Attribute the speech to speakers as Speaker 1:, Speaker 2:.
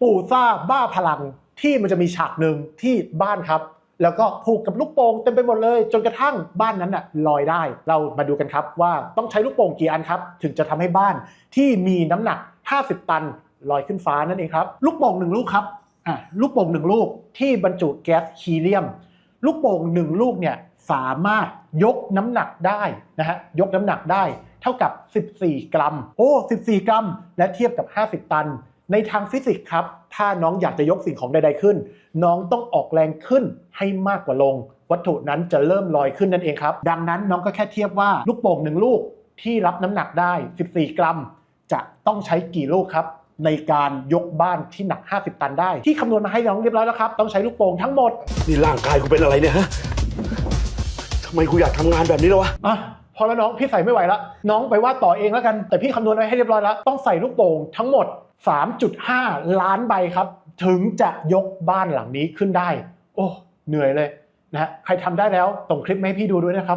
Speaker 1: ปู่ซ่าบ้าพลังที่มันจะมีฉากหนึ่งที่บ้านครับ แล้วก็ผูกกับลูกโป่งเต็มไปหมดเลย จนกระทั่งบ้านนั้นน่ะลอยได้ เรามาดูกันครับว่าต้องใช้ลูกโป่งกี่อันครับ ถึงจะทำให้บ้านที่มีน้ำหนัก 50 ตันลอยขึ้นฟ้านั่นเองครับ ลูกโป่งหนึ่งลูกครับอะลูกโป่งหนึ่งลูกที่บรรจุแก๊สฮีเลียม ลูกโป่งหนึ่งลูกเนี่ยสามารถยกน้ำหนักได้นะฮะยกน้ำหนักได้ เท่ากับ 14 กรัม โอ้ 14 กรัม และเทียบกับ 50 ตัน ในทางฟิสิกส์ครับ ถ้าน้องอยากจะยกสิ่งของใด ๆขึ้น น้องต้องออกแรงขึ้นให้มากกว่าลง วัตถุนั้นจะเริ่มลอยขึ้นนั่นเองครับ ดังนั้นน้องก็แค่เทียบว่าลูกโป่งหนึ่งลูกที่รับน้ำหนักได้ 14 กรัม จะต้องใช้กี่ลูกครับ ในการยกบ้านที่หนัก 50 ตันได้ ที่คำนวณมาให้น้องเรียบร้อยแล้วครับ ต้องใช้ลูกโป่งทั้งหมด
Speaker 2: นี่ร่างกายกูเป็นอะไรเนี่ยฮะทำไมกูอยากทำงานแบบนี้แล้ววะ
Speaker 1: อะ พอแล้วน้องพี่ใส่ไม่ไหวแล้วน้องไปวาดต่อเองแล้วกัน แต่พี่คำนวณไว้ให้เรียบร้อยแล้ว ต้องใส่ลูกโป่งทั้งหมด 3.5 ล้านใบครับ ถึงจะยกบ้านหลังนี้ขึ้นได้ โอ้เหนื่อยเลยนะฮะใครทำได้แล้วส่งคลิปมาให้พี่ดูด้วยนะครับ